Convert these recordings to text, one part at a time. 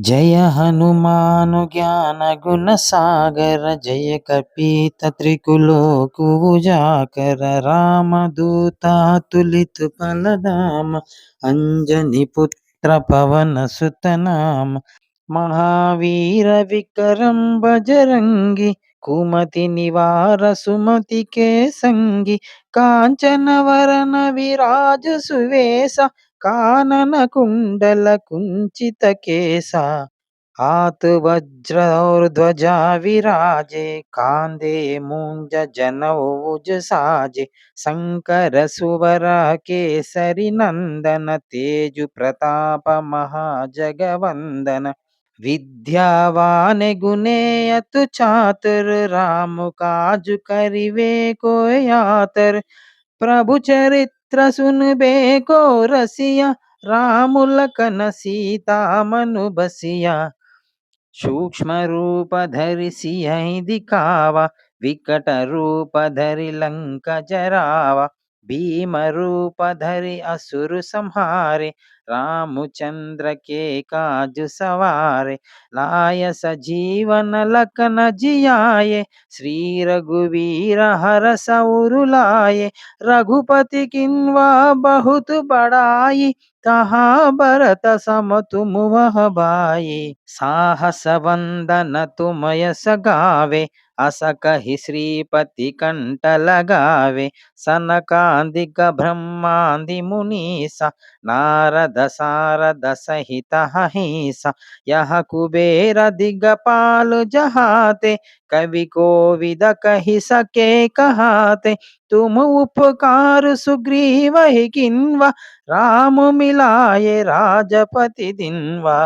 జయ హనుమాను జ్ఞాన గుణ సాగర జయ కపీత త్రికులోకు ఉజాకర రామదూత తులిత ఫలదామ అంజని పుత్ర పవన సుతనామ మహావీర వికరం బజరంగి కుమతి నివార సుమతి కే సంగి కాంచన వరన విరాజ సువేశ కానన కుండల కుంచిత కేశ ఆతువజ్రౌర్ధ్వజ విరాజే కాందే ముంజ జనౌజ సాజే శంకర సువర కేసరి నందన తేజు ప్రతాప మహాజగవందన విద్యావాని గుణేయతు చాతుర్ రాము కాజు కరివే కోయాతర్ ప్రభు చరిత్ర त्र सुन बेको रसिया, रामुल लखन सीता मनु बसिया। सूक्ष्म रूप धरि सिंह दिखावा, विकट रूप धरि लंक जरावा। भीम रूप धरि असुर संहारे रामचंद्र के काज सवारे लाय सजीवन लखन जियाए श्री रघुवीर हर सौरु लाए रघुपति किन्वा बहुत बड़ाई कहा भरत सम तुम वह बाई साहस वंदन तुम यस गावे अस कहि श्रीपति कंठ लगावे सनकांदिक ब्रह्मांदि मुनीसा नारद सारद सहित अहिंस यह कुबेर दिगपाल जहाते कवि कोविद कहि सके कहाते तुम उपकार सुग्रीव किन्वा राम मिलाए राजपति दिनवा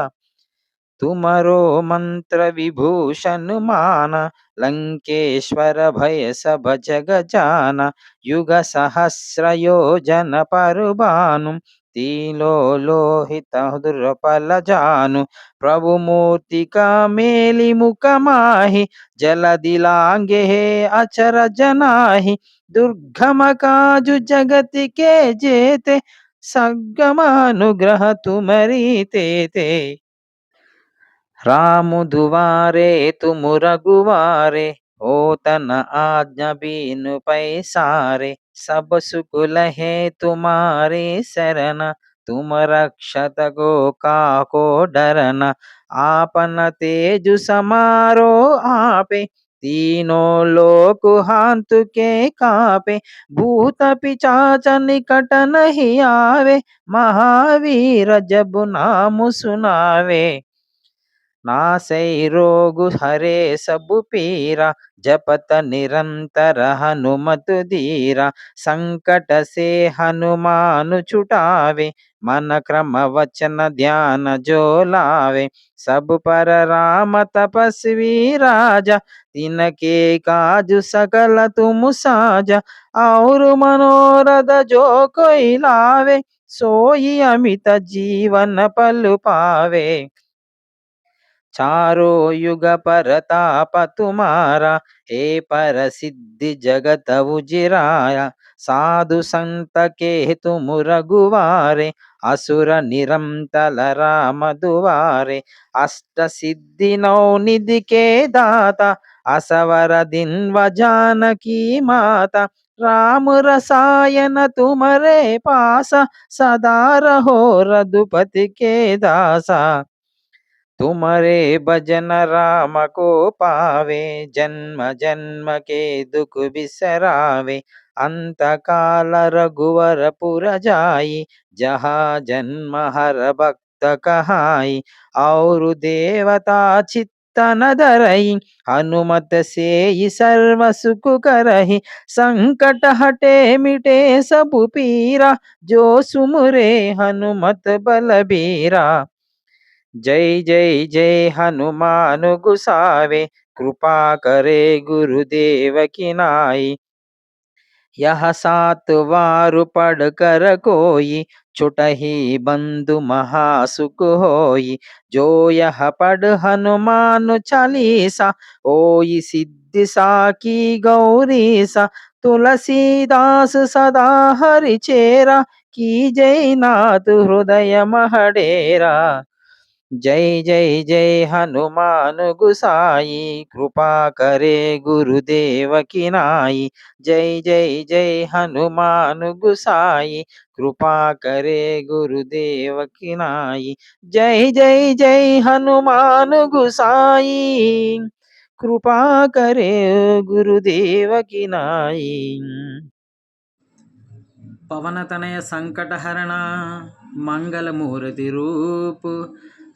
तुमरो मंत्र विभूषण माना लंकेश्वर भय सब जग जाना युग सहस्र योजन पर తీలో లోహిత హృదయ పలజాను ప్రభుమూర్తిక మేలి ముఖమాహి జలదిలాంగే అచర జనాహి దుర్గమ కాజు జగతి కే జేతే సగ్గమానుగ్రహ తుమరీతే రాము దువారే తుము రఘువారే ఓ తన ఆజ్ఞ బీనుపై సారే तुम रघुवारे ओ तन आज्ञा बीनु पैसारे सब सुकुल है तुम्हारे शरण तुम रक्षत गो काको डरना आपन तेजु समारो आपे तीनों लोक हांत के कापे भूत पिचाच निकट नहीं आवे महावीर जब नाम सुनावे नासै रोग हरे सब पीरा जपत निरंतर हनुमत धीरा संकट से हनुमान छुटावे मन क्रम वचन ध्यान जो लावे सब पर राम तपस्वी राजा तिनके काज सकल तुम साजा और मनोरथ जो कोई लावे सोई अमित जीवन पल पावे चारो युग परताप तुम्हारा हे पर सिद्धि जगत उजिराया साधु संत के तुम रघुवारे असुर निरंतल राम दुआरे अष्ट सिद्धि नौ निधि के दाता असवर दिन व जानकी माता राम रसायन तुम्हारे पास सदा रहो रघुपति के दासा तुम्हारे भजन राम को पावे जन्म जन्म के दुख बिसरावे अंत काल रघुवर पुर जाई जहाँ जन्म हर भक्त कहाई और देवता चित्त न धरई हनुमत से सर्व सुख करही संकट हटे मिटे सब पीरा जो सुमरे हनुमत बलबीरा जय जय जय हनुमान गुसावे कृपा करे गुरुदेव की नाई यह सात वार पढ़ कर कोई छुटही बंधु महासुख होई जो यह पढ़ हनुमान चालीसा ओई सिद्धि सा की गौरी सा तुलसीदास सदा हरि चेरा की जय नाथ हृदय महडेरा જય જય જય હનુમાન ગુસાઈ કૃપા કરે ગુરુદેવ કિનાઈ જય જય જય હનુમાન ગુસાઈ કૃપા કરે ગુરુદેવ કિનાઈ જય જય જય હનુમાન ગુસાઈ કૃપા કરે ગુરુદેવ કિનાઈ પવનતનય સંકટહરણા મંગલમૂર્તિ રૂપ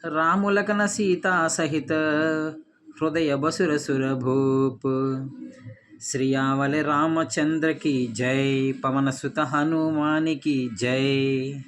రాములకన సీతా సహిత హృదయ బసుర సురభూప్ శ్రీయావలి రామచంద్రకి జై పవనసుత హనుమానికి జై.